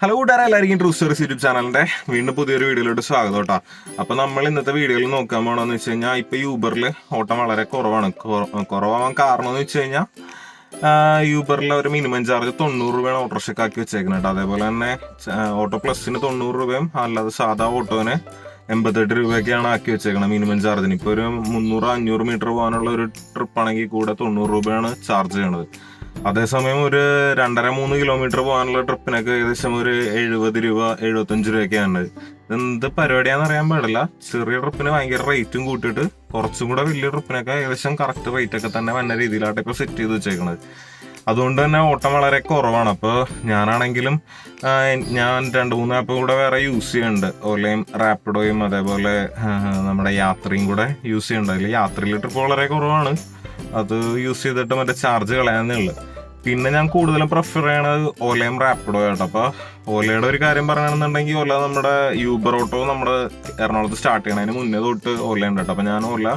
Hello കൂട്ടുകാരെ എല്ലാവർക്കും true stories YouTube ചാനലിന്റെ വീണ്ടും പുതിയൊരു വീഡിയോയിലോട്ട് സ്വാഗതം കേട്ടോ അപ്പോൾ നമ്മൾ ഇന്നത്തെ വീഡിയോയിൽ നോക്കാൻ പോകണമെന്ന് വെച്ച് കഴിഞ്ഞാൽ ഇപ്പൊ യൂബറിൽ ഓട്ടം വളരെ കുറവാണ്. കുറ- കുറവാവാൻ കാരണം എന്ന് വെച്ച് കഴിഞ്ഞാൽ യൂബറിലെ ഒരു മിനിമം ചാർജ് തൊണ്ണൂറ് രൂപയാണ് ഓട്ടോറിക്ഷക്കാക്കി വെച്ചേക്കുന്നത് കേട്ടോ അതേപോലെ തന്നെ ഓട്ടോ പ്ലസിന് തൊണ്ണൂറ് രൂപയും അല്ലാതെ സാധാ ഓട്ടോന് എൺപത്തെട്ട് രൂപയൊക്കെയാണ് ആക്കി വെച്ചേക്കുന്നത് മിനിമം ചാർജിന് ഇപ്പോൾ ഒരു മുന്നൂറ് അഞ്ഞൂറ് മീറ്റർ പോകാനുള്ള ഒരു ട്രിപ്പ് ആണെങ്കിൽ കൂടെ തൊണ്ണൂറ് രൂപയാണ് ചാർജ് ചെയ്യണത്. അതേസമയം ഒരു രണ്ടര മൂന്ന് കിലോമീറ്റർ പോകാനുള്ള ട്രിപ്പിനൊക്കെ ഏകദേശം ഒരു എഴുപത് രൂപ എഴുപത്തഞ്ച് രൂപയൊക്കെയാണ്. എന്ത് പരിപാടിയാന്ന് അറിയാൻ പാടില്ല. ചെറിയ ട്രിപ്പിന് ഭയങ്കര റേറ്റും കൂട്ടിയിട്ട് കുറച്ചും കൂടെ വലിയ ട്രിപ്പിനൊക്കെ ഏകദേശം കറക്റ്റ് റേറ്റ് ഒക്കെ തന്നെ വന്ന രീതിയിലായിട്ട് ഇപ്പോൾ സെറ്റ് ചെയ്ത് വെച്ചേക്കണത്. അതുകൊണ്ട് തന്നെ ഓട്ടം വളരെ കുറവാണ്. അപ്പോൾ ഞാനാണെങ്കിലും ഞാൻ രണ്ട് മൂന്ന് ആപ്പ് കൂടെ വേറെ യൂസ് ചെയ്യുന്നുണ്ട് ഓലയും റാപ്പിഡോയും അതേപോലെ നമ്മുടെ യാത്രയും കൂടെ യൂസ് ചെയ്യുന്നുണ്ട് അതിൽ യാത്രയിൽ ട്രിപ്പ് വളരെ കുറവാണ്. അത് യൂസ് ചെയ്തിട്ട് മറ്റേ ചാർജ് കളയാന്നേ ഉള്ളു. പിന്നെ ഞാൻ കൂടുതലും പ്രിഫർ ചെയ്യണത് ഓലയും റാപ്പിഡോ ആയിട്ട് അപ്പൊ ഓലയുടെ ഒരു കാര്യം പറയുകയാണെന്നുണ്ടെങ്കിൽ ഓല നമ്മുടെ യൂബർ ഓട്ടോ നമ്മുടെ എറണാകുളത്ത് സ്റ്റാർട്ട് ചെയ്യണതിന് മുന്നേ തൊട്ട് ഓല ഉണ്ട് അപ്പൊ ഞാൻ ഓല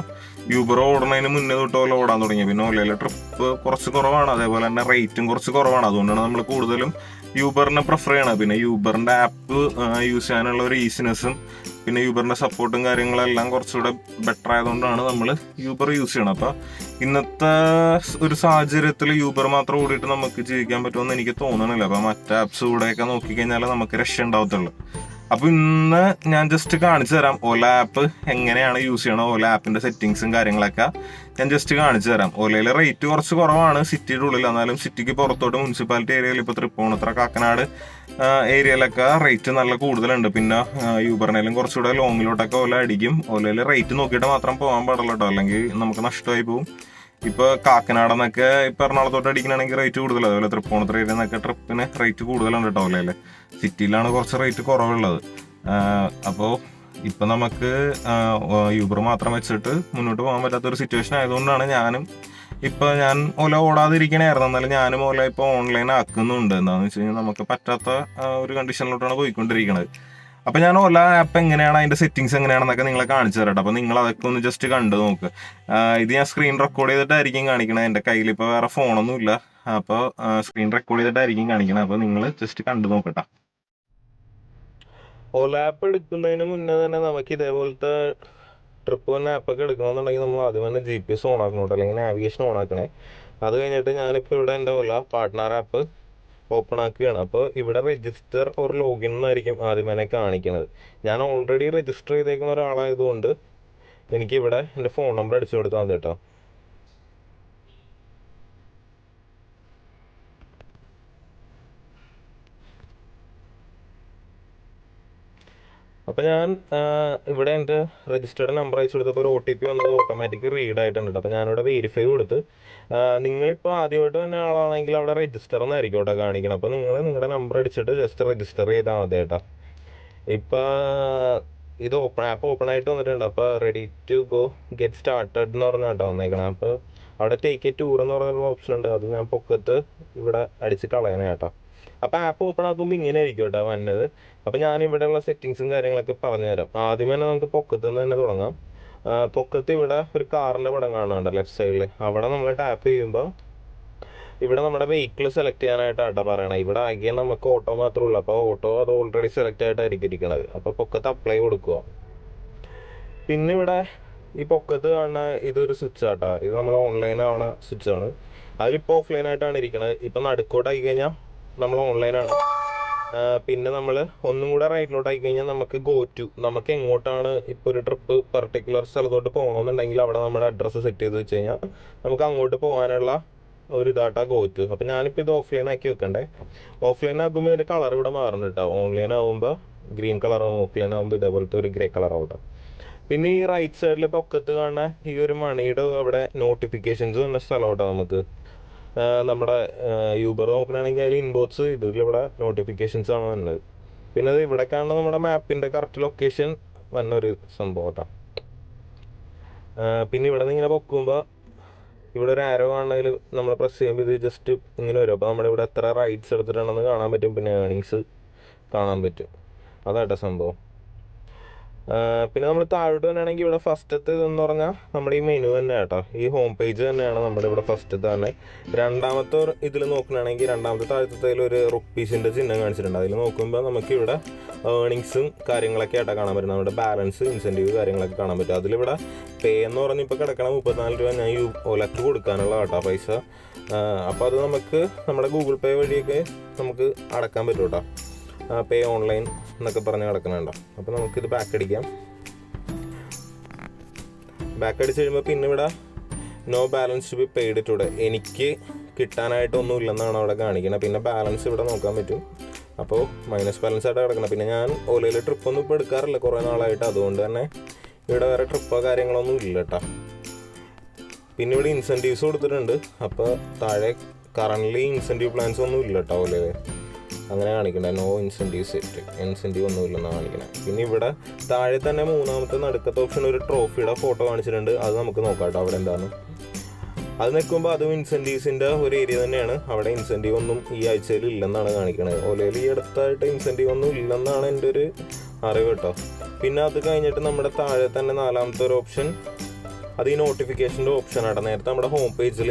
യൂബർ ഓടുന്നതിന് മുന്നേ തൊട്ട് ഓല ഓടാൻ തുടങ്ങി പിന്നെ ഓലയിലെ ട്രിപ്പ് കുറച്ച് കുറവാണ്. അതേപോലെ തന്നെ റേറ്റും കുറച്ച് കുറവാണ്. അതുകൊണ്ടാണ് നമ്മൾ കൂടുതലും യൂബറിനെ പ്രിഫർ ചെയ്യണത്. പിന്നെ യൂബറിന്റെ ആപ്പ് യൂസ് ചെയ്യാനുള്ള ഒരു ഈസിനെസ്സും പിന്നെ യൂബറിന്റെ സപ്പോർട്ടും കാര്യങ്ങളെല്ലാം കുറച്ചുകൂടെ ബെറ്റർ ആയതുകൊണ്ടാണ് നമ്മൾ യൂബർ യൂസ് ചെയ്യണം അപ്പോൾ ഇന്നത്തെ ഒരു സാഹചര്യത്തിൽ യൂബർ മാത്രം ഓടിയിട്ട് നമുക്ക് ജീവിക്കാൻ പറ്റുമെന്ന് എനിക്ക് തോന്നണില്ല. അപ്പോൾ മറ്റേ ആപ്സ് കൂടെയൊക്കെ നോക്കിക്കഴിഞ്ഞാൽ നമുക്ക് രക്ഷ ഉണ്ടാവത്തുള്ളൂ. അപ്പൊ ഇന്ന് ഞാൻ ജസ്റ്റ് കാണിച്ചു തരാം ഓല ആപ്പ് എങ്ങനെയാണ് യൂസ് ചെയ്യണം ഓല ആപ്പിന്റെ സെറ്റിങ്സും കാര്യങ്ങളൊക്കെ. ഞാൻ ജസ്റ്റ് കാണിച്ചു തരാം. ഓലയിലെ റേറ്റ് കുറച്ച് കുറവാണ് സിറ്റിയുടെ ഉള്ളിൽ. എന്നാലും സിറ്റിക്ക് പുറത്തോട്ട് മുനിസിപ്പാലിറ്റി ഏരിയയിൽ ഇപ്പൊ തൃപ്പൂണിത്തറ കാക്കനാട് ഏരിയയിലൊക്കെ റേറ്റ് നല്ല കൂടുതലുണ്ട്. പിന്നെ യൂബറിനേലും കുറച്ചുകൂടെ ലോങ്ങിലോട്ടൊക്കെ ഓല അടിക്കും. ഓലയിൽ റേറ്റ് നോക്കിയിട്ട് മാത്രം പോകാൻ പാടുള്ളൂ കേട്ടോ അല്ലെങ്കിൽ നമുക്ക് നഷ്ടമായി പോകും ഇപ്പൊ കാക്കനാട് എന്നൊക്കെ ഇപ്പൊ എറണാകുളത്തോട്ട് അടിക്കണമെങ്കിൽ റേറ്റ് കൂടുതൽ അതുപോലെ തൃപ്പൂണിത്തറ ഏരിയ എന്നൊക്കെ ട്രിപ്പിന് റേറ്റ് കൂടുതലുണ്ട് കേട്ടോ അല്ലേ സിറ്റിയിലാണ് കുറച്ച് റേറ്റ് കുറവുള്ളത്. അപ്പോൾ ഇപ്പൊ നമുക്ക് യൂബർ മാത്രം വെച്ചിട്ട് മുന്നോട്ട് പോകാൻ പറ്റാത്ത ഒരു സിറ്റുവേഷൻ ആയതുകൊണ്ടാണ് ഞാനും ഇപ്പൊ ഞാൻ ഓല ഓടാതിരിക്കണായിരുന്നു. എന്നാലും ഞാനും ഓല ഇപ്പൊ ഓൺലൈൻ ആക്കുന്നുണ്ട്. എന്താണെന്ന് വെച്ച് കഴിഞ്ഞാൽ നമുക്ക് പറ്റാത്ത ഒരു കണ്ടീഷനിലോട്ടാണ് പോയിക്കൊണ്ടിരിക്കുന്നത് അപ്പൊ ഞാൻ ഓല ആപ്പ് എങ്ങനെയാണ് അതിന്റെ സെറ്റിങ്സ് എങ്ങനെയാണെന്നൊക്കെ നിങ്ങളെ കാണിച്ചു തരട്ടെ. അപ്പൊ നിങ്ങൾ അതൊക്കെ ഒന്ന് ജസ്റ്റ് കണ്ടു നോക്ക്. ഇത് ഞാൻ സ്ക്രീൻ റെക്കോർഡ് ചെയ്തിട്ടായിരിക്കും കാണിക്കണത്. എന്റെ കയ്യിൽ ഇപ്പൊ വേറെ ഫോണൊന്നും ഇല്ല. അപ്പോൾ സ്ക്രീൻ റെക്കോർഡ് ചെയ്തിട്ടായിരിക്കും കാണിക്കണത്. അപ്പൊ നിങ്ങൾ ജസ്റ്റ് കണ്ടു നോക്കട്ടെ. ഓല ആപ്പ് എടുക്കുന്നതിന് മുന്നേ തന്നെ നമുക്ക് ഇതേപോലത്തെ ട്രിപ്പ് വന്ന ആപ്പൊക്കെ എടുക്കണമെന്നുണ്ടെങ്കിൽ നമ്മൾ ആദ്യം തന്നെ ജി പി എസ് ഓൺ ആക്കണം അല്ലെങ്കിൽ നാവിഗേഷൻ ഓൺ ആക്കണേ. അത് കഴിഞ്ഞിട്ട് ഞാനിപ്പോൾ ഇവിടെ എന്റെ ഓല പാർട്ട്ണർ ആപ്പ് ഓപ്പൺ ആക്കുകയാണ്. അപ്പോൾ ഇവിടെ രജിസ്റ്റർ ഓർ ലോഗിൻ എന്നായിരിക്കും ആദ്യം തന്നെ കാണിക്കുന്നത് ഞാൻ ഓൾറെഡി രജിസ്റ്റർ ചെയ്തേക്കുന്ന ഒരാളായതുകൊണ്ട് എനിക്ക് ഇവിടെ എന്റെ ഫോൺ നമ്പർ അടിച്ചു കൊടുത്താൽ മതി കേട്ടോ. അപ്പോൾ ഞാൻ ഇവിടെ എന്റെ രജിസ്റ്റേർഡ് നമ്പർ അയച്ചു കൊടുത്തപ്പോൾ ഒരു ഒ ടി പി വന്നത് ഓട്ടോമാറ്റിക് റീഡ് ആയിട്ടുണ്ട് കേട്ടോ. അപ്പോൾ ഞാനിവിടെ വെരിഫൈ കൊടുത്ത് നിങ്ങളിപ്പോൾ ആദ്യമായിട്ട് തന്നെ ആളാണെങ്കിൽ അവിടെ രജിസ്റ്റർ എന്നായിരിക്കും കേട്ടോ കാണിക്കണം. അപ്പോൾ നിങ്ങൾ നിങ്ങളുടെ നമ്പർ അടിച്ചിട്ട് ജസ്റ്റ് രജിസ്റ്റർ ചെയ്താൽ മതി കേട്ടോ. ഇപ്പോൾ ഇത് ഓപ്പൺ ആപ്പ് ഓപ്പൺ ആയിട്ട് വന്നിട്ടുണ്ട്. അപ്പോൾ ready to go get started എന്ന് പറഞ്ഞാട്ടോ വന്നേക്കണം. അപ്പോൾ അവിടെ ടേക്ക് എ ടൂർ എന്ന് പറഞ്ഞൊരു ഓപ്ഷൻ ഉണ്ട്. അത് ഞാൻ പൊക്കത്ത് ഇവിടെ അടിച്ച് കളയണേ കേട്ടോ. അപ്പോൾ ആപ്പ് ഓപ്പൺ ആക്കുമ്പോൾ ഇങ്ങനെ ആയിരിക്കും കേട്ടോ വന്നത്. അപ്പോൾ ഞാൻ ഇവിടെയുള്ള സെറ്റിങ്സും കാര്യങ്ങളൊക്കെ പറഞ്ഞുതരാം. ആദ്യം തന്നെ നമുക്ക് പൊക്കത്ത് നിന്ന് തന്നെ തുടങ്ങാം. പൊക്കത്ത് ഇവിടെ ഒരു കാറിന്റെ പടം കാണുന്നുണ്ട് ലെഫ്റ്റ് സൈഡിൽ അവിടെ നമ്മൾ ടാപ്പ് ചെയ്യുമ്പോൾ ഇവിടെ നമ്മുടെ വെഹിക്കിൾ സെലക്ട് ചെയ്യാനായിട്ട് ചെയ്യാനായിട്ടാട്ടോ പറയണത് ഇവിടെ ആകെ നമുക്ക് ഓട്ടോ മാത്രമേ ഉള്ളൂ. അപ്പോൾ ഓട്ടോ അത് ഓൾറെഡി സെലക്ട് ആയിട്ടായിരിക്കും ഇരിക്കുന്നത് അപ്പോൾ പൊക്കത്ത് അപ്ലൈ കൊടുക്കുക. പിന്നെ ഇവിടെ ഈ പൊക്കത്ത് കാണുന്ന ഇതൊരു സ്വിച്ച് ആട്ടോ. ഇത് നമ്മൾ ഓൺലൈൻ ആവണ സ്വിച്ച് ആണ്. അതിപ്പോൾ ഓഫ്ലൈൻ ആയിട്ടാണ് ഇരിക്കുന്നത് ഇപ്പം നടുക്കോട്ട് ആയി കഴിഞ്ഞാൽ നമ്മൾ ഓൺലൈനാണ് പിന്നെ നമ്മൾ ഒന്നും കൂടെ റൈറ്റിലോട്ട് ആയി കഴിഞ്ഞാൽ നമുക്ക് ഗോ ടു നമുക്ക് എങ്ങോട്ടാണ് ഇപ്പോൾ ഒരു ട്രിപ്പ് പർട്ടിക്കുലർ സ്ഥലത്തോട്ട് പോകണമെന്നുണ്ടെങ്കിൽ അവിടെ നമ്മുടെ അഡ്രസ്സ് സെറ്റ് ചെയ്ത് വെച്ച് കഴിഞ്ഞാൽ നമുക്ക് അങ്ങോട്ട് പോകാനുള്ള ഒരു ഇതാട്ടാ ഗോ ടു അപ്പം ഞാനിപ്പോൾ ഇത് ഓഫ്ലൈൻ ആക്കി വെക്കണ്ടേ. ഓഫ്ലൈൻ ആക്കുമ്പോൾ ഇതിന്റെ കളർ ഇവിടെ മാറുന്നു കേട്ടോ ഓൺലൈൻ ആകുമ്പോൾ ഗ്രീൻ കളർ ആവും ഓഫ്ലൈൻ ആകുമ്പോൾ ഇതേപോലത്തെ ഒരു ഗ്രേ കളർ ആവും പിന്നെ ഈ റൈറ്റ് സൈഡിൽ പൊക്കത്ത് കാണുന്ന ഈ ഒരു മണിയുടെ അവിടെ നോട്ടിഫിക്കേഷൻസ് വന്ന സ്ഥലം കേട്ടോ നമുക്ക്. നമ്മുടെ യൂബർ നോക്കുകയാണെങ്കിൽ അതിൽ ഇൻബോക്സ് ഇവിടെ നോട്ടിഫിക്കേഷൻസ് ആണ് വരുന്നത്. പിന്നെ അത് ഇവിടെ കാണുന്ന നമ്മുടെ മാപ്പിന്റെ കറക്റ്റ് ലൊക്കേഷൻ വന്ന ഒരു സംഭവം കേട്ടോ. പിന്നെ ഇവിടെ നിന്ന് ഇങ്ങനെ പൊക്കുമ്പോൾ ഇവിടെ ഒരു ആരോ ആണെങ്കിൽ നമ്മൾ പ്രസ് ചെയ്യുമ്പോൾ ഇത് ജസ്റ്റ് ഇങ്ങനെ വരും. അപ്പോൾ നമ്മുടെ ഇവിടെ എത്ര റൈഡ്സ് എടുത്തിട്ടുണ്ടെന്ന് കാണാൻ പറ്റും. പിന്നെ ഏണിങ്സ് കാണാൻ പറ്റും. അതായിട്ട സംഭവം. പിന്നെ നമ്മൾ താഴോട്ട് തന്നെയാണെങ്കിൽ ഇവിടെ ഫസ്റ്റത്തെ എന്ന് പറഞ്ഞാൽ നമ്മുടെ ഈ മെനു തന്നെ കേട്ടോ. ഈ ഹോം പേജ് തന്നെയാണ് നമ്മുടെ ഇവിടെ ഫസ്റ്റത്തെ തന്നെ. രണ്ടാമത്തെ ഇതിൽ നോക്കുകയാണെങ്കിൽ രണ്ടാമത്തെ താഴത്തെ ഒരു റുപ്പീസിന്റെ ചിഹ്നം കാണിച്ചിട്ടുണ്ട്. അതിൽ നോക്കുമ്പോൾ നമുക്ക് ഇവിടെ ഏർണിങ്സും കാര്യങ്ങളൊക്കെ ആയിട്ടാണ് കാണാൻ പറ്റും നമ്മുടെ ബാലൻസ് ഇൻസെന്റീവ് കാര്യങ്ങളൊക്കെ കാണാൻ പറ്റും. അതിലിവിടെ പേ എന്ന് പറഞ്ഞ് ഇപ്പോൾ കിടക്കണ മുപ്പത്തിനാല് രൂപ ഞാൻ യു ഒലക്ക് കൊടുക്കാനുള്ള കേട്ടോ പൈസ. അപ്പോൾ അത് നമുക്ക് നമ്മുടെ ഗൂഗിൾ പേ വഴിയൊക്കെ നമുക്ക് അടക്കാൻ പറ്റും കേട്ടോ. പേ ഓൺലൈൻ എന്നൊക്കെ പറഞ്ഞ് കിടക്കുന്നുണ്ടോ അപ്പോൾ നമുക്കിത് ബാക്ക് അടിക്കാം ബാക്ക് അടിച്ച് കഴിയുമ്പോൾ പിന്നെ ഇവിടെ no balance to be paid today എനിക്ക് കിട്ടാനായിട്ടൊന്നും ഇല്ലെന്നാണ് അവിടെ കാണിക്കുന്നത് പിന്നെ ബാലൻസ് ഇവിടെ നോക്കാൻ പറ്റും. അപ്പോൾ മൈനസ് ബാലൻസ് ആയിട്ട് കിടക്കണം. പിന്നെ ഞാൻ ഓലയിൽ ട്രിപ്പൊന്നും ഇപ്പോൾ എടുക്കാറില്ല. കുറേ നാളായിട്ട്. അതുകൊണ്ട് തന്നെ ഇവിടെ വേറെ ട്രിപ്പോ കാര്യങ്ങളൊന്നും ഇല്ല കേട്ടോ. പിന്നെ ഇവിടെ ഇൻസെന്റീവ്സ് കൊടുത്തിട്ടുണ്ട്. അപ്പോൾ താഴെ കറന്റ്ലി ഇൻസെന്റീവ് പ്ലാൻസ് ഒന്നും ഇല്ല കേട്ടോ ഓലയിൽ അങ്ങനെ കാണിക്കണ്ട. നോ ഇൻസെന്റീവ് സെറ്റ് ഇൻസെന്റീവ് ഒന്നും ഇല്ലെന്നാണ് കാണിക്കുന്നത് പിന്നെ ഇവിടെ താഴെ തന്നെ മൂന്നാമത്തെ നടുക്കത്തെ ഓപ്ഷൻ ഒരു ട്രോഫിയുടെ ഫോട്ടോ കാണിച്ചിട്ടുണ്ട്. അത് നമുക്ക് നോക്കാം കേട്ടോ അവിടെ എന്താണ് അത് നിൽക്കുമ്പോൾ അതും ഇൻസെന്റീവ്സിന്റെ ഒരു ഏരിയ തന്നെയാണ്. അവിടെ ഇൻസെന്റീവ് ഒന്നും ഈ ആഴ്ചയിൽ ഇല്ലെന്നാണ് കാണിക്കുന്നത് ഓലയിൽ ഈ അടുത്തായിട്ട് ഇൻസെന്റീവ് ഒന്നും ഇല്ലെന്നാണ് എന്റെ ഒരു അറിവ് കേട്ടോ. പിന്നെ അത് കഴിഞ്ഞിട്ട് നമ്മുടെ താഴെ തന്നെ നാലാമത്തെ ഒരു ഓപ്ഷൻ അത് ഈ നോട്ടിഫിക്കേഷന്റെ ഓപ്ഷൻ ആണ് നേരത്തെ നമ്മുടെ ഹോം പേജിൽ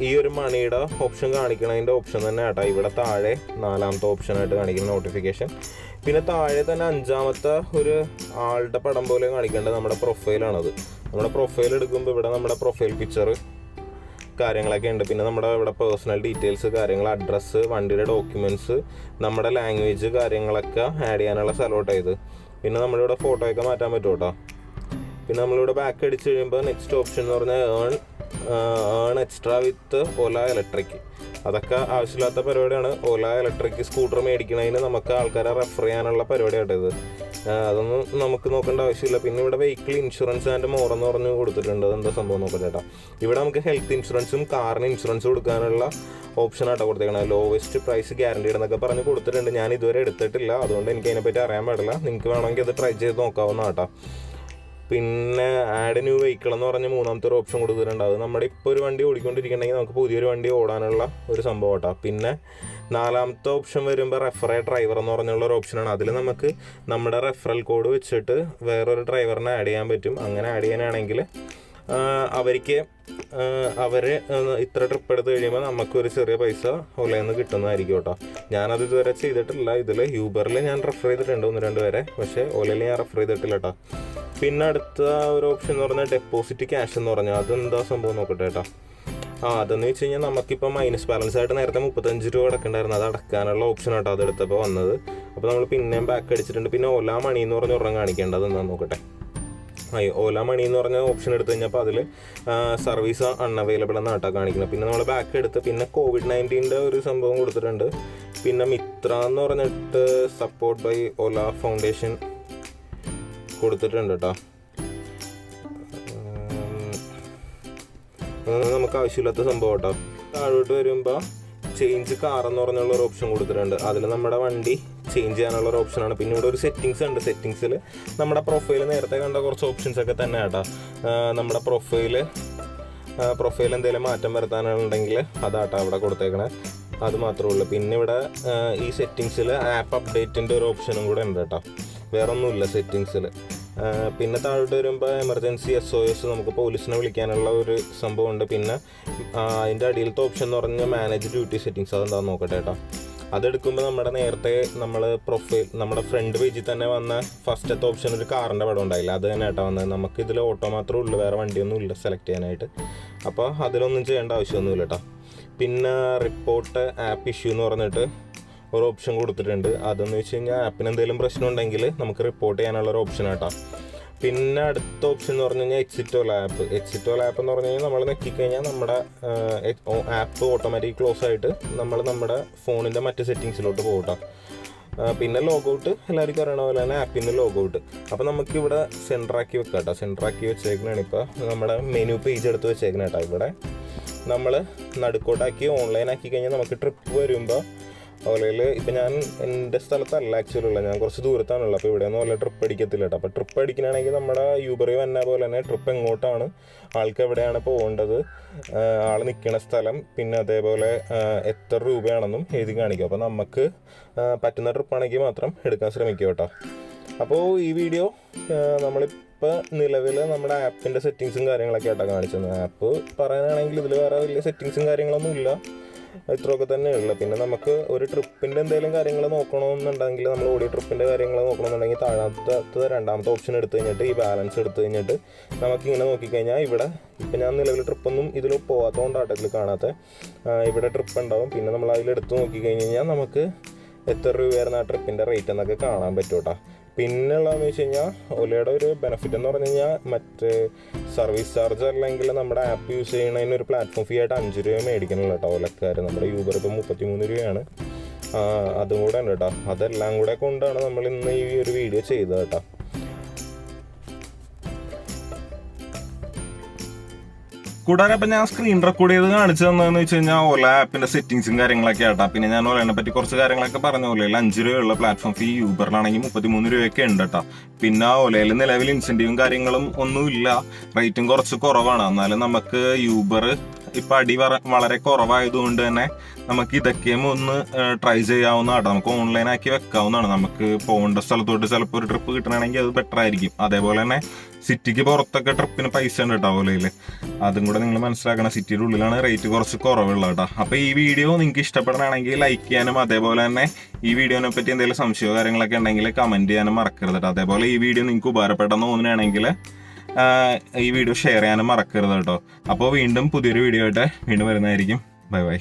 ഈ ഒരു മണിയുടെ ഓപ്ഷൻ കാണിക്കണതിന്റെ ഓപ്ഷൻ തന്നെ ആട്ടോ. ഇവിടെ താഴെ നാലാമത്തെ ഓപ്ഷനായിട്ട് കാണിക്കുന്ന നോട്ടിഫിക്കേഷൻ പിന്നെ താഴെ തന്നെ അഞ്ചാമത്തെ ഒരു ആളുടെ പടം പോലെ കാണിക്കേണ്ടത് നമ്മുടെ പ്രൊഫൈലാണത് നമ്മുടെ പ്രൊഫൈൽ എടുക്കുമ്പോൾ ഇവിടെ നമ്മുടെ പ്രൊഫൈൽ പിക്ചർ കാര്യങ്ങളൊക്കെ ഉണ്ട്. പിന്നെ നമ്മുടെ ഇവിടെ പേഴ്സണൽ ഡീറ്റെയിൽസ് കാര്യങ്ങൾ അഡ്രസ്സ് വണ്ടിയുടെ ഡോക്യുമെന്റ്സ് നമ്മുടെ ലാംഗ്വേജ് കാര്യങ്ങളൊക്കെ ആഡ് ചെയ്യാനുള്ള സ്ഥലമോട്ടായത് ഇത്. പിന്നെ നമ്മളിവിടെ ഫോട്ടോയൊക്കെ മാറ്റാൻ പറ്റും കേട്ടോ. പിന്നെ നമ്മളിവിടെ ബാക്ക് അടിച്ച് കഴിയുമ്പോൾ നെക്സ്റ്റ് ഓപ്ഷൻ എന്ന് പറഞ്ഞാൽ earn earn extra with Ola electric അതൊക്കെ ആവശ്യമില്ലാത്ത പരിപാടിയാണ്. ഓല ഇലക്ട്രിക് സ്കൂട്ടർ മേടിക്കണതിന് നമുക്ക് ആൾക്കാരെ റെഫർ ചെയ്യാനുള്ള പരിപാടിയായിട്ട് ഇത്. അതൊന്നും നമുക്ക് നോക്കേണ്ട ആവശ്യമില്ല. പിന്നെ ഇവിടെ വെഹിക്കിൾ ഇൻഷുറൻസ് ആൻഡ് മോറെന്ന് പറഞ്ഞ് കൊടുത്തിട്ടുണ്ട്. അതെന്താ സംഭവം നോക്കാം ചേട്ടാ. ഇവിടെ നമുക്ക് ഹെൽത്ത് ഇൻഷുറൻസും കാറിന് ഇൻഷുറൻസ് കൊടുക്കാനുള്ള ഓപ്ഷൻ ആട്ടോ കൊടുത്തേക്കണത്. ലോവസ്റ്റ് പ്രൈസ് ഗ്യാരണ്ടി എന്നൊക്കെ പറഞ്ഞ് കൊടുത്തിട്ടുണ്ട്. ഞാൻ ഇതുവരെ എടുത്തിട്ടില്ല. അതുകൊണ്ട് എനിക്ക് അതിനെപ്പറ്റി അറിയാൻ പാടില്ല. നിങ്ങൾക്ക് വേണമെങ്കിൽ അത് ട്രൈ ചെയ്ത് നോക്കാവുന്ന കേട്ടോ പിന്നെ ആഡ് ന്യൂ വെഹിക്കിൾ എന്ന് പറഞ്ഞ മൂന്നാമത്തെ ഒരു ഓപ്ഷൻ കൊടുത്തിട്ടുണ്ട്. അത് നമ്മുടെ ഇപ്പോൾ ഒരു വണ്ടി ഓടിക്കൊണ്ടിരിക്കണമെങ്കിൽ നമുക്ക് പുതിയൊരു വണ്ടി ഓടാനുള്ള ഒരു സംഭവം കേട്ടോ പിന്നെ നാലാമത്തെ ഓപ്ഷൻ വരുമ്പോൾ റെഫറേ ഡ്രൈവർ എന്ന് പറഞ്ഞുള്ള ഒരു ഓപ്ഷനാണ് അതിൽ നമുക്ക് നമ്മുടെ റെഫറൽ കോഡ് വെച്ചിട്ട് വേറൊരു ഡ്രൈവറിനെ ആഡ് ചെയ്യാൻ പറ്റും. അങ്ങനെ ആഡ് ചെയ്യാനാണെങ്കിൽ അവർക്ക് അവർ ഇത്ര ട്രിപ്പ് എടുത്ത് കഴിയുമ്പോൾ നമുക്കൊരു ചെറിയ പൈസ ഓലയിൽ നിന്ന് കിട്ടുന്നതായിരിക്കും കേട്ടോ. ഞാനത് ഇതുവരെ ചെയ്തിട്ടില്ല. ഇതിൽ യൂബറിൽ ഞാൻ റെഫർ ചെയ്തിട്ടുണ്ട് ഒന്ന് രണ്ട് പേരെ. പക്ഷേ ഓലയിൽ ഞാൻ റെഫർ ചെയ്തിട്ടില്ല കേട്ടോ. പിന്നെ അടുത്ത ഒരു ഓപ്ഷൻ എന്ന് പറഞ്ഞാൽ ഡെപ്പോസിറ്റ് ക്യാഷ് എന്ന് പറഞ്ഞാൽ അതെന്താ സംഭവം നോക്കട്ടെ കേട്ടോ. ആ അതെന്ന് വെച്ച് കഴിഞ്ഞാൽ നമുക്കിപ്പോൾ മൈനസ് ബാലൻസ് ആയിട്ട് നേരത്തെ മുപ്പത്തഞ്ച് രൂപ അടക്കണ്ടായിരുന്നു. അത് അടക്കാനുള്ള ഓപ്ഷൻ ആട്ടോ അതെടുത്തപ്പോൾ വന്നത്. അപ്പോൾ നമ്മൾ പിന്നെയും ബാക്ക് അടിച്ചിട്ടുണ്ട്. പിന്നെ ഓല മണി എന്ന് പറഞ്ഞ ഒരെണ്ണം കാണിക്കേണ്ടത് എന്നാ നോക്കട്ടെ. ആ ഓല മണി എന്ന് പറഞ്ഞ ഓപ്ഷൻ എടുത്തു കഴിഞ്ഞപ്പോൾ അതിൽ സർവീസ് അൺഅവൈലബിൾ എന്ന ആട്ടോ കാണിക്കുന്നത്. പിന്നെ നമ്മൾ ബാക്ക് എടുത്ത് പിന്നെ കോവിഡ് നയന്റീന്റെ ഒരു സംഭവം കൊടുത്തിട്ടുണ്ട്. പിന്നെ മിത്ര എന്ന് പറഞ്ഞിട്ട് സപ്പോർട്ട് ബൈ ഓല ഫൗണ്ടേഷൻ കൊടുത്തിട്ടുണ്ട് കേട്ടോ. നമുക്ക് ആവശ്യമില്ലാത്ത സംഭവം കേട്ടോ. താഴോട്ട് വരുമ്പോൾ ചേഞ്ച് കാർ എന്ന് പറഞ്ഞുള്ള ഒരു ഓപ്ഷൻ കൊടുത്തിട്ടുണ്ട്. അതിൽ നമ്മുടെ വണ്ടി ചേഞ്ച് ചെയ്യാനുള്ള ഒരു ഓപ്ഷനാണ് പിന്നെ ഇവിടെ ഒരു സെറ്റിങ്സ് ഉണ്ട്. സെറ്റിങ്സിൽ നമ്മുടെ പ്രൊഫൈൽ നേരത്തെ കണ്ട കുറച്ച് ഓപ്ഷൻസ് ഒക്കെ തന്നെ കേട്ടോ. നമ്മുടെ പ്രൊഫൈൽ പ്രൊഫൈൽ എന്തെങ്കിലും മാറ്റം വരുത്താനുണ്ടെങ്കിൽ അതാട്ടോ അവിടെ കൊടുത്തേക്കണേ. അത് മാത്രമേ ഉള്ളൂ. പിന്നെ ഇവിടെ ഈ സെറ്റിങ്സിൽ ആപ്പ് അപ്ഡേറ്റിന്റെ ഒരു ഓപ്ഷനും കൂടെ ഉണ്ട് കേട്ടോ. വേറൊന്നുമില്ല സെറ്റിങ്സിൽ പിന്നെ താഴോട്ട് വരുമ്പോൾ എമർജൻസി എസ് ഒ എസ് നമുക്ക് പോലീസിനെ വിളിക്കാനുള്ള ഒരു സംഭവമുണ്ട്. പിന്നെ അതിന്റെ അടിയിലത്തെ ഓപ്ഷൻ എന്ന് പറഞ്ഞാൽ മാനേജ് ഡ്യൂട്ടി സെറ്റിങ്സ് അതെന്താണെന്ന് നോക്കട്ടെ കേട്ടോ അതെടുക്കുമ്പോൾ നമ്മുടെ നേരത്തെ നമ്മൾ പ്രൊഫൈൽ നമ്മുടെ ഫ്രണ്ട് പേജിൽ തന്നെ വന്ന ഫസ്റ്റത്തെ ഓപ്ഷൻ ഒരു കാറിന്റെ പടം ഉണ്ടായില്ല? അത് തന്നെ ആയിട്ടാണ് വന്നത് നമുക്ക് ഇതിൽ ഓട്ടോ മാത്രമേ ഉള്ളൂ. വേറെ വണ്ടിയൊന്നും ഇല്ല സെലക്ട് ചെയ്യാനായിട്ട്. അപ്പോൾ അതിലൊന്നും ചെയ്യേണ്ട ആവശ്യമൊന്നുമില്ല കേട്ടോ പിന്നെ റിപ്പോർട്ട് ആപ്പ് ഇഷ്യൂ എന്ന് പറഞ്ഞിട്ട് ഒരു ഓപ്ഷൻ കൊടുത്തിട്ടുണ്ട്. അതെന്ന് വെച്ച് കഴിഞ്ഞാൽ ആപ്പിന് എന്തെങ്കിലും പ്രശ്നം ഉണ്ടെങ്കിൽ നമുക്ക് റിപ്പോർട്ട് ചെയ്യാനുള്ള ഒരു ഓപ്ഷൻ ആട്ടോ. പിന്നെ അടുത്ത ഓപ്ഷൻ എന്ന് പറഞ്ഞു കഴിഞ്ഞാൽ എക്സിറ്റോൾ ആപ്പ് എക്സിറ്റോൾ ആപ്പ് എന്ന് പറഞ്ഞു കഴിഞ്ഞാൽ നമ്മൾ നെക്കിക്കഴിഞ്ഞാൽ നമ്മുടെ ആപ്പ് ഓട്ടോമാറ്റിക് ക്ലോസ് ആയിട്ട് നമ്മൾ നമ്മുടെ ഫോണിന്റെ മറ്റ് സെറ്റിങ്സിലോട്ട് പോകട്ടോ പിന്നെ ലോഗൗട്ട് എല്ലാവർക്കും അറിയണ പോലെ തന്നെ ആപ്പിൽ ലോഗൗട്ട് അപ്പോൾ നമുക്കിവിടെ സെന്ററാക്കി വെക്കാം കേട്ടോ സെന്ററാക്കി വെച്ചേക്കണാണ് ഇപ്പോൾ നമ്മുടെ മെനു പേജ് എടുത്ത് വെച്ചേക്കണ കേട്ടോ ഇവിടെ. നമ്മൾ നടുക്കോട്ടാക്കി ഓൺലൈൻ ആക്കി കഴിഞ്ഞാൽ നമുക്ക് ട്രിപ്പ് വരുമ്പോൾ ഓലയിൽ ഇപ്പം ഞാൻ എന്റെ സ്ഥലത്തല്ല ആക്ച്വലി ഉള്ളത്. ഞാൻ കുറച്ച് ദൂരത്താണുള്ളത് അപ്പോൾ ഇവിടെ ഓല ട്രിപ്പ് അടിക്കത്തില്ല കേട്ടോ അപ്പോൾ ട്രിപ്പ് അടിക്കണമെങ്കിൽ നമ്മുടെ യൂബറി വന്ന പോലെ തന്നെ ട്രിപ്പ് എങ്ങോട്ടാണ്? ആൾക്ക് എവിടെയാണ് പോകേണ്ടത്? ആൾ നിൽക്കുന്ന സ്ഥലം പിന്നെ അതേപോലെ എത്ര രൂപയാണെന്നും എഴുതി കാണിക്കും. അപ്പോൾ നമുക്ക് പറ്റുന്ന ട്രിപ്പാണെങ്കിൽ മാത്രം എടുക്കാൻ ശ്രമിക്കുക കേട്ടോ അപ്പോൾ ഈ വീഡിയോ നമ്മളിപ്പോൾ നിലവിൽ നമ്മുടെ ആപ്പിന്റെ സെറ്റിങ്സും കാര്യങ്ങളൊക്കെ ആയിട്ടാണ് കാണിച്ചത്. ആപ്പ് പറയാനാണെങ്കിൽ ഇതിൽ വേറെ വലിയ സെറ്റിങ്സും കാര്യങ്ങളൊന്നും ഇല്ല ഇത്രയൊക്കെ തന്നെ ഉള്ളു. പിന്നെ നമുക്ക് ഒരു ട്രിപ്പിന്റെ എന്തെങ്കിലും കാര്യങ്ങൾ നോക്കണമെന്നുണ്ടെങ്കിൽ നമ്മൾ ഓടിയ ട്രിപ്പിന്റെ കാര്യങ്ങൾ നോക്കണമെന്നുണ്ടെങ്കിൽ താഴത്തെ രണ്ടാമത്തെ ഓപ്ഷൻ എടുത്തു കഴിഞ്ഞിട്ട് ഈ ബാലൻസ് എടുത്തു കഴിഞ്ഞിട്ട് നമുക്കിങ്ങനെ നോക്കിക്കഴിഞ്ഞാൽ ഇവിടെ ഇപ്പം ഞാൻ നിലവിൽ ട്രിപ്പൊന്നും ഇതിൽ പോകാത്തതുകൊണ്ടാണ് ഇതിൽ കാണാത്ത. ഇവിടെ ട്രിപ്പ് ഉണ്ടാവും. പിന്നെ നമ്മൾ അതിൽ എടുത്ത് നോക്കിക്കഴിഞ്ഞ് കഴിഞ്ഞാൽ നമുക്ക് എത്ര രൂപയായിരുന്നു ആ ട്രിപ്പിന്റെ റേറ്റ് എന്നൊക്കെ കാണാൻ പറ്റും കേട്ടോ പിന്നെ ഉള്ളതെന്ന് വെച്ച് കഴിഞ്ഞാൽ ഒലയുടെ ഒരു ബെനിഫിറ്റ് എന്ന് പറഞ്ഞു കഴിഞ്ഞാൽ മറ്റേ സർവീസ് ചാർജ് അല്ലെങ്കിൽ നമ്മുടെ ആപ്പ് യൂസ് ചെയ്യുന്നതിന് ഒരു പ്ലാറ്റ്ഫോം ഫീ ആയിട്ട് അഞ്ച് രൂപ മേടിക്കണല്ലോ കേട്ടോ ഓലക്കാർ നമ്മുടെ യൂബർ ഇപ്പോൾ മുപ്പത്തി മൂന്ന് രൂപയാണ് അതും കൂടെ ഉണ്ട് കേട്ടോ അതെല്ലാം കൂടെ കൊണ്ടാണ് നമ്മൾ ഇന്ന് ഈ ഒരു വീഡിയോ ചെയ്തത് കേട്ടോ കൂടാതെ അപ്പം ഞാൻ സ്ക്രീൻ റെക്കോർഡ് ചെയ്ത് കാണിച്ചു തന്നതെന്ന് വെച്ച് കഴിഞ്ഞാൽ ഓല ആപ്പിന്റെ സെറ്റിംഗ്സും കാര്യങ്ങളൊക്കെ ആട്ടാ. പിന്നെ ഞാൻ ഓലനെ പറ്റി കുറച്ച് കാര്യങ്ങളൊക്കെ പറഞ്ഞ. പോലെ അഞ്ച് രൂപയുള്ള പ്ലാറ്റ്ഫോം ഫീ യൂബറിലാണെങ്കിൽ മുപ്പത്തിമൂന്ന് രൂപയൊക്കെ ഉണ്ട് കേട്ടോ പിന്നെ ഓലയിൽ നിലവിൽ ഇൻസെന്റീവും കാര്യങ്ങളും ഒന്നുമില്ല. റേറ്റും കുറച്ച് കുറവാണ്. എന്നാലും നമുക്ക് യൂബർ ഇപ്പൊ അടി വളരെ കുറവായതുകൊണ്ട് തന്നെ നമുക്ക് ഇതൊക്കെയും ഒന്ന് ട്രൈ ചെയ്യാവുന്നതാണ്. നമുക്ക് ഓൺലൈൻ ആക്കി വെക്കാവുന്നതാണ്. നമുക്ക് പോകേണ്ട സ്ഥലത്തോട്ട് ചിലപ്പോൾ ഒരു ട്രിപ്പ് കിട്ടണമെങ്കിൽ അത് ബെറ്റർ ആയിരിക്കും. അതേപോലെ തന്നെ സിറ്റിക്ക് പുറത്തൊക്കെ ട്രിപ്പിന് പൈസ ഉണ്ട് കേട്ടോ ഓലയിൽ അതും കൂടെ നിങ്ങൾ മനസ്സിലാക്കണം. സിറ്റിയുടെ ഉള്ളിലാണ് റേറ്റ് കുറച്ച് കുറവുള്ളത് കേട്ടോ. അപ്പൊ ഈ വീഡിയോ നിങ്ങൾക്ക് ഇഷ്ടപ്പെടണമെങ്കിൽ ലൈക്ക് ചെയ്യാനും അതേപോലെ തന്നെ ഈ വീഡിയോനെ പറ്റി എന്തെങ്കിലും സംശയമോ കാര്യങ്ങളൊക്കെ ഉണ്ടെങ്കിൽ കമന്റ് ചെയ്യാനും മറക്കരുത് കേട്ടോ. അതേപോലെ ഈ വീഡിയോ നിങ്ങൾക്ക് ഉപകാരപ്പെട്ടെന്ന് തോന്നുകയാണെങ്കിൽ ഈ വീഡിയോ ഷെയർ ചെയ്യാനും മറക്കരുത് കേട്ടോ. അപ്പോൾ വീണ്ടും പുതിയൊരു വീഡിയോ ആയിട്ട് വീണ്ടും വരുന്നതായിരിക്കും. Bye bye